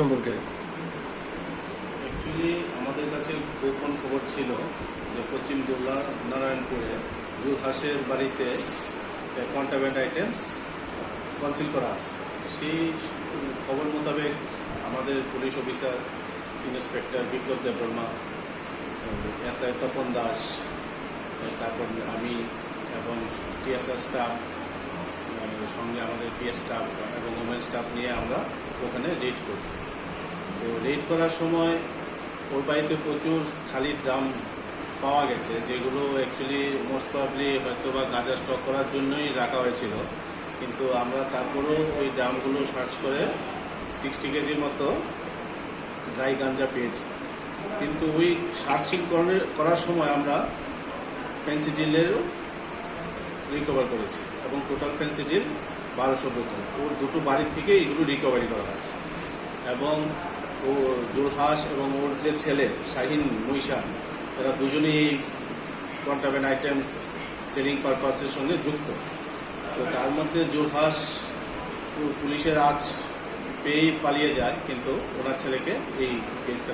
সম্পর্কে অ্যাকচুয়ালি আমাদের কাছে গোপন খবর ছিল যে পশ্চিম দোলা নারায়ণপুরে জুলহাসের বাড়িতে কন্ট্রাব্যান্ড আইটেমস কনসিল করা আছে। সেই খবর মোতাবেক আমাদের police officer inspector Biplab Debbarma S I Tapan Das, তারপর আমি এবং টিএসআর স্টাফ সঙ্গে আমাদের পিএস স্টাফ এবং ওমেন স্টাফ নিয়ে আমরা ওখানে রেড করি। তো রেড করার সময় ওর বাড়িতে প্রচুর খালি ড্রাম পাওয়া গেছে, যেগুলো অ্যাকচুয়ালি মোস্ট প্রবলি হয়তো বা গাঁজা স্টক করার জন্যই রাখা হয়েছিল। কিন্তু আমরা তারপরেও ওই ড্রামগুলো সার্চ করে সিক্সটি কেজির মতো ড্রাই গাঞ্জা পেয়েছি। কিন্তু ওই সার্চিং করার সময় আমরা ফ্যান্সি ডিলেরও রিকভার করেছি এবং টোটাল ফ্যান্সি ডিল বারোশো বোতল। ওর দুটো বাড়ির থেকে এগুলো রিকভারি করা হয়েছে। এবং ও দুলহাস এবং ওর যে ছেলে, শাহিন মৈশান এরা দুজনেই এই কন্ট্রাভেন আইটেমস সেলিং পারপাসের সঙ্গে যুক্ত। তো তার মধ্যে জুলহাস পুলিশের আজ পেয়েই পালিয়ে যায়, কিন্তু ওনার ছেলেকে এই কেসটা